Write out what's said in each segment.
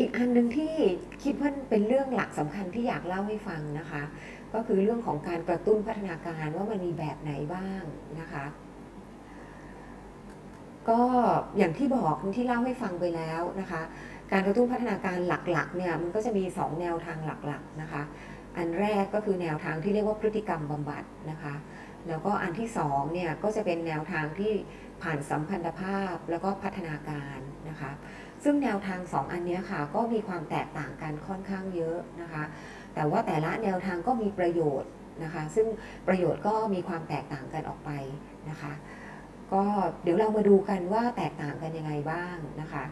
อีกอันหนึ่งที่คิดว่าเป็นเรื่องหลักสำคัญที่อยากเล่าให้ฟังนะคะ ก็คือเรื่องของการกระตุ้นพัฒนาการว่ามันมีแบบไหนบ้างนะคะ ก็อย่างที่บอกที่เล่าให้ฟังไปแล้วนะคะ การกระตุ้นพัฒนาการหลักๆเนี่ยมันก็จะมี 2 แนวทางหลักๆนะคะ อันแรกก็คือแนวทางที่เรียกว่าพฤติกรรมบำบัดนะคะ แล้วก็อันที่สองเนี่ยก็จะเป็นแนวทางที่ผ่านสัมพันธภาพแล้วก็พัฒนาการนะคะ ซึ่งแนวทางสองอันนี้ค่ะก็มีความแตกต่างกันค่อนข้างเยอะนะคะ แต่ว่าแต่ละแนวทางก็มีประโยชน์นะคะ ซึ่งประโยชน์ก็มีความแตกต่างกันออกไปนะคะ ก็เดี๋ยวเรามาดูกันว่าแตกต่างกันยังไงบ้างนะคะ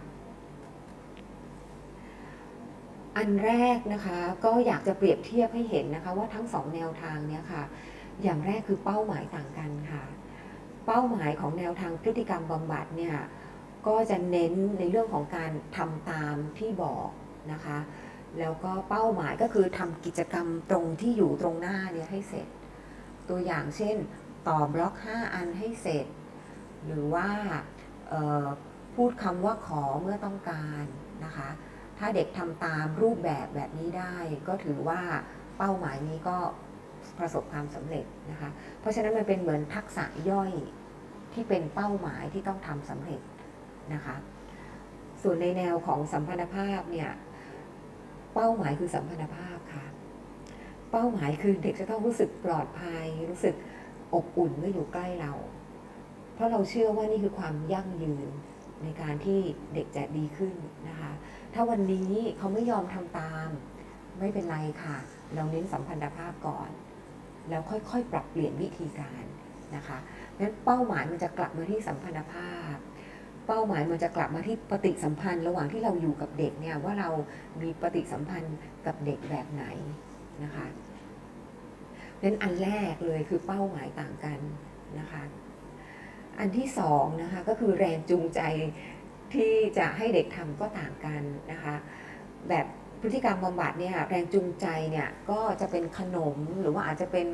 อันแรกนะคะก็อยากจะเปรียบเทียบให้เห็นนะคะ ว่าทั้งสองแนวทางเนี้ยค่ะ อย่างแรกคือเป้าหมายต่างกันค่ะ เป้าหมายของแนวทางพฤติกรรมบำบัดเนี่ย ก็จะเน้นในเรื่องของการทำตามที่บอกนะคะ แล้วก็เป้าหมายก็คือทำกิจกรรมตรงที่อยู่ตรงหน้าเนี่ยให้เสร็จ ตัวอย่างเช่น ต่อบล็อก 5 อันให้เสร็จ หรือว่าพูดคำว่าขอเมื่อต้องการนะคะ ถ้าเด็กทำตามรูปแบบแบบนี้ได้ ก็ถือว่าเป้าหมายนี้ก็ประสบความสำเร็จนะคะ เพราะฉะนั้นมันเป็นเหมือนทักษะย่อยที่เป็นเป้าหมายที่ต้องทำสำเร็จ นะคะ ส่วนในแนวของสัมพันธภาพเนี่ยเป้าหมายคือสัมพันธภาพค่ะ เป้าหมายคือเด็กจะต้องรู้สึกปลอดภัย รู้สึกอบอุ่นเมื่ออยู่ใกล้เรา เพราะเราเชื่อว่านี่คือความยั่งยืนในการที่เด็กจะดีขึ้นนะคะ ถ้าวันนี้เขาไม่ยอมทำตาม ไม่เป็นไรค่ะ เราเน้นสัมพันธภาพก่อน แล้วค่อยๆ ปรับเปลี่ยนวิธีการนะคะงั้นเป้าหมายมันจะกลับมาที่สัมพันธภาพ เป้าหมายมันจะกลับมาที่ปฏิสัมพันธ์ ระหว่างที่เราอยู่กับเด็กเนี่ยว่าเรามีปฏิสัมพันธ์กับเด็กแบบไหนนะคะเพราะฉะนั้นอันแรกเลยคือเป้าหมายต่างกันนะคะอันที่สองนะคะก็คือแรงจูงใจที่จะให้เด็กทำก็ต่างกันนะคะแบบพฤติกรรมบำบัดเนี่ยแรงจูงใจเนี่ยก็จะเป็นขนมหรือว่าอาจจะเป็น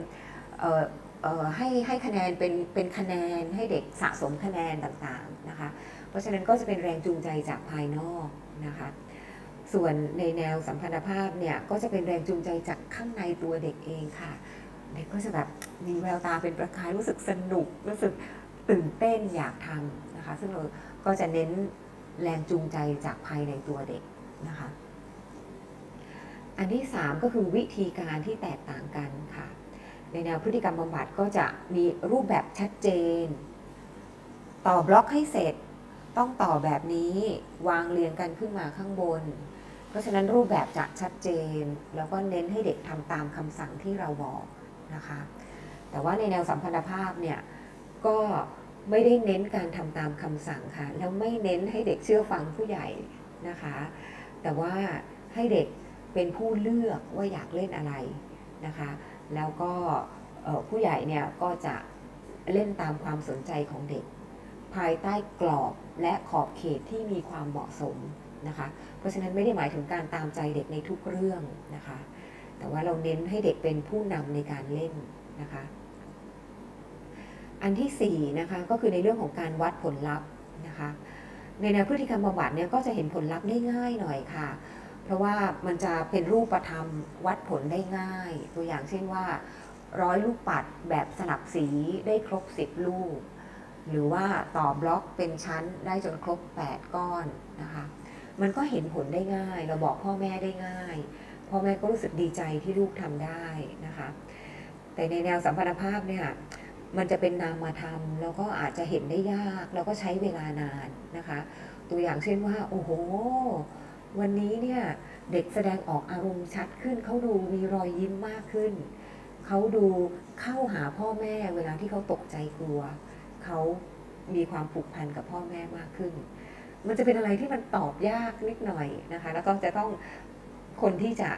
ให้ให้คะแนนเป็นเป็นคะแนนให้เด็กสะสมคะแนนต่างๆนะคะ เพราะฉะนั้นก็จะเป็นแรงจูงใจจากภายนอกนะคะ ส่วนในแนวสัมพันธภาพเนี่ยก็จะเป็นแรงจูงใจจากข้างในตัวเด็กเองค่ะ เด็กก็จะแบบมีแววตาเป็นประกายรู้สึกสนุกรู้สึกตื่นเต้นอยากทำนะคะ ซึ่งเราก็จะเน้นแรงจูงใจจากภายในตัวเด็กนะคะ อันที่ 3 ก็คือวิธีการที่แตกต่างกันค่ะ ในแนวพฤติกรรมบำบัดก็จะมีรูปแบบชัดเจน ต่อบล็อกให้เสร็จ ต้องต่อแบบนี้วางเรียงกันขึ้นมาข้างบน เพราะฉะนั้นรูปแบบจะชัดเจน แล้วก็เน้นให้เด็กทำตามคำสั่งที่เราบอกนะคะ แต่ว่าในแนวสัมพันธภาพเนี่ยก็ไม่ได้เน้นการทำตามคำสั่งค่ะ แล้วไม่เน้นให้เด็กเชื่อฟังผู้ใหญ่นะคะ แต่ว่าให้เด็กเป็นผู้เลือกว่าอยากเล่นอะไรนะคะ แล้วก็ผู้ใหญ่เนี่ยก็จะเล่นตามความสนใจของเด็ก ภายใต้กรอบและขอบเขตที่มีความเหมาะสมนะคะ เพราะฉะนั้นไม่ได้หมายถึงการตามใจเด็กในทุกเรื่องนะคะ แต่ว่าเราเน้นให้เด็กเป็นผู้นำในการเล่นนะคะ อันที่สี่นะคะก็คือในเรื่องของการวัดผลลัพธ์นะคะ ในแนวพฤติกรรมบำบัดเนี่ยก็จะเห็นผลลัพธ์ได้ง่ายหน่อยค่ะ เพราะว่ามันจะเป็นรูปธรรมวัดผลได้ง่าย ตัวอย่างเช่นว่า ร้อยลูกปัดแบบสลับสีได้ครบ 10 ลูก หรือว่าต่อบล็อกเป็นชั้นได้จนครบ 8 ก้อนนะคะมันก็เห็นผลได้ง่าย เราบอกพ่อแม่ได้ง่าย พ่อแม่ก็รู้สึกดีใจที่ลูกทำได้นะคะ แต่ในแนวสัมพันธภาพเนี่ยมันจะเป็นนามธรรมแล้วก็อาจจะเห็นได้ยาก แล้วก็ใช้เวลานานนะคะ ตัวอย่างเช่นว่า โอ้โห วันนี้เนี่ยเด็กแสดงออกอารมณ์ชัดขึ้น เขาดูมีรอยยิ้มมากขึ้น เขาดูเข้าหาพ่อแม่เวลาที่เขาตกใจกลัว เขามีความผูกพันกับพ่อแม่มากขึ้น มันจะเป็นอะไรที่มันตอบยากนิดหน่อยนะคะ แล้วก็จะต้องคนที่จะ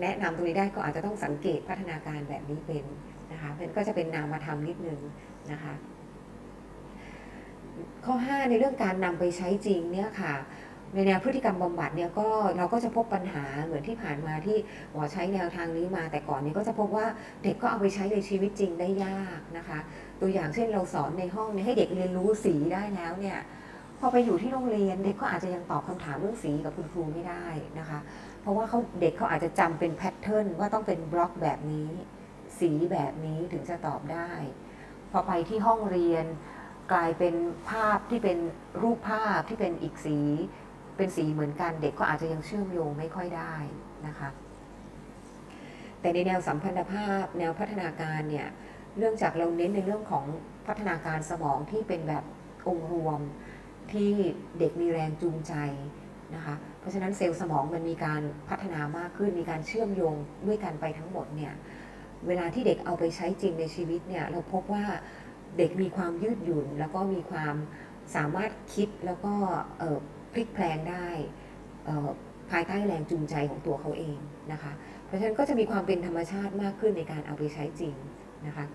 แนะนำตรงนี้ได้ก็อาจจะต้องสังเกตพัฒนาการแบบนี้เป็นนะคะมันก็จะเป็นนามธรรมนิดนึงนะคะข้อ 5 ในเรื่องการนำไปใช้จริงเนี่ยค่ะ ในแนวพฤติกรรมบำบัดเนี่ยก็เราก็จะพบปัญหาเหมือนที่ผ่านมาที่หมอใช้แนวทางนี้มา แต่ก่อนนี้ก็จะพบว่าเด็กก็เอาไปใช้ในชีวิตจริงได้ยากนะคะ ตัวอย่างเช่นเราสอนในห้องเนี่ยให้เด็กเรียนรู้สีได้แล้วเนี่ยพอไปอยู่ที่โรงเรียนเด็กก็อาจจะยังตอบคำถามเรื่องสีกับคุณครูไม่ได้นะคะ เพราะว่าเขาเด็กเขาอาจจะจำเป็นแพทเทิร์นว่าต้องเป็นบล็อกแบบนี้ สีแบบนี้ถึงจะตอบได้ พอไปที่ห้องเรียนกลายเป็นภาพที่เป็นรูปภาพที่เป็นอีกสี เป็นสีเหมือนกันเด็กก็อาจจะยังเชื่อมโยงไม่ค่อยได้นะคะ แต่ในแนวสัมพันธภาพแนวพัฒนาการเนี่ยเรื่องจากเราเน้นในเรื่องของพัฒนาการสมองที่เป็นแบบองค์รวมที่เด็กมีแรงจูงใจนะคะเพราะฉะนั้นเซลล์สมองมันมีการพัฒนามากขึ้นมีการเชื่อมโยงด้วยกันไปทั้งหมดเนี่ยเวลาที่เด็กเอาไปใช้จริงในชีวิตเนี่ยเราพบว่าเด็กมีความยืดหยุ่น แล้วก็มีความสามารถคิดแล้วก็ พลิกแพลงได้ภายใต้แรงจูงใจของตัวเขาเองนะคะ เพราะฉะนั้นก็จะมีความเป็นธรรมชาติมากขึ้นในการเอาไปใช้จริงนะคะ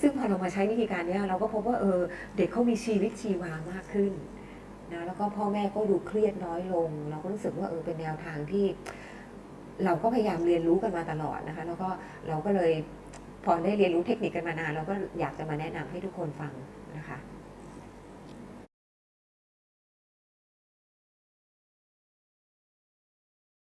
ซึ่งพอเรามาใช้วิธีการนี้เราก็พบว่าเออเด็กเขามีชีวิตชีวามากขึ้นนะแล้วก็พ่อแม่ก็ดูเครียดน้อยลง เราก็รู้สึกว่าเออเป็นแนวทางที่ เราก็พยายามเรียนรู้กันมาตลอดนะคะ แล้วก็เราก็เลยพอได้เรียนรู้เทคนิคกันมานานเราก็อยากจะมาแนะนำให้ทุกคนฟังนะคะ